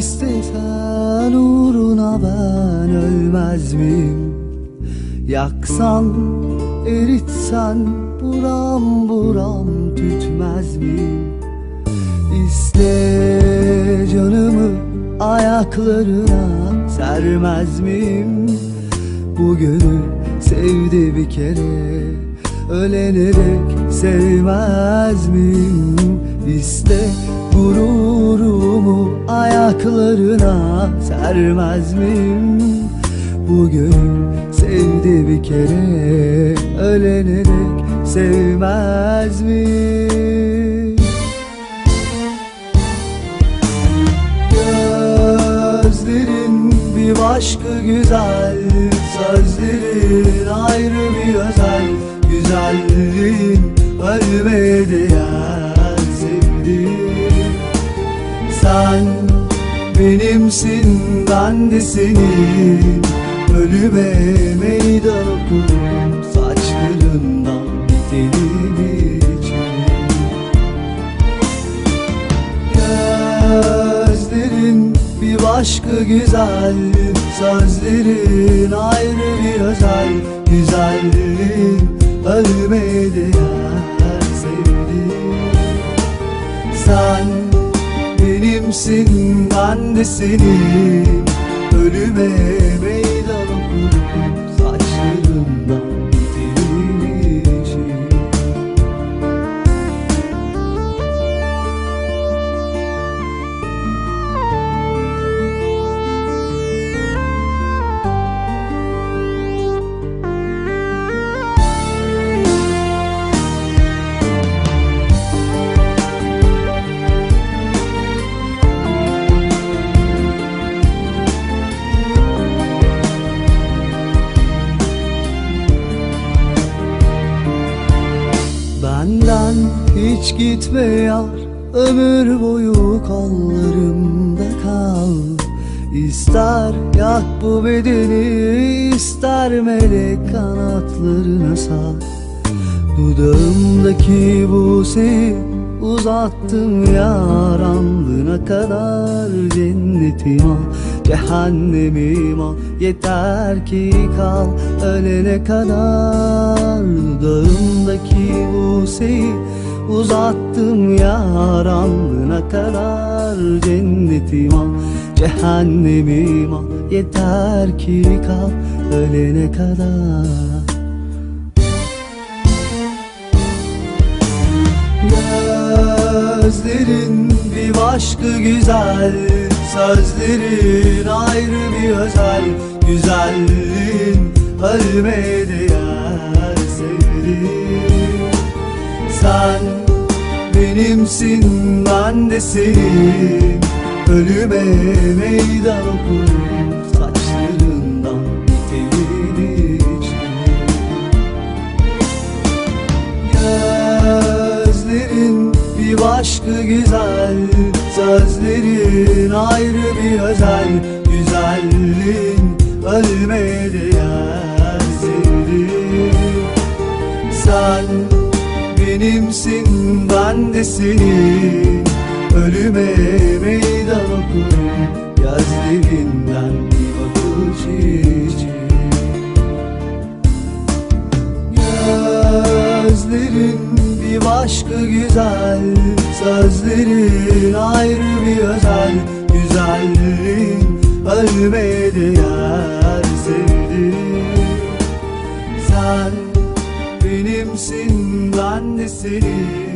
istesen uğruna ben ölmez miyim? Yaksan, eritsen buram buram tütmez miyim? İste canımı ayaklarına sermez miyim? Bu gönül sevdi bir kere Ölene dek sevmez miyim? İste gururumu ayaklarına sermez miyim? Bu gönül sevdi bir kere Ölene dek sevmez miyim? Gözlerin bir başka güzel Sözlerin ayrı bir özel Güzelliğin ölmeye değer sevdiğim. Sen benimsin ben de senin. Ölüme meydan okurum Saçlarından bitenim için Gözlerin bir başka güzel Sözlerin ayrı bir özel Güzelliğin ölmeye değer sevdiğim. Sen benimsin ben de senin. Ölüme meydan okurum Benden hiç gitme yar Ömür boyu kollarımda kal. İster yak bu bedeni ister melek kanatlarına sar Dudağımdaki buseyi uzattım yar kadar cennetim al. Cehennemim al Yeter ki kal ölene kadar buseyi uzattım yar kadar cennetim al Cehennemim al. Yeter ki kal ölene kadar. Gözlerin bir başka güzel Sözlerin ayrı bir özel. Güzelliğin ölmeye Sen benimsin ben de senin. Ölüme meydan okurum Saçlarından bitenin için Gözlerin bir başka güzel Sözlerin ayrı bir özel. Güzelliğin ölmeye değer sevdiğim. Sen benimsin ben de senin Ölüme meydan okurum Gözlerinden bir bakış için Gözlerin bir başka güzel Sözlerin ayrı bir özel. Güzelliğin ölmeye değer Sen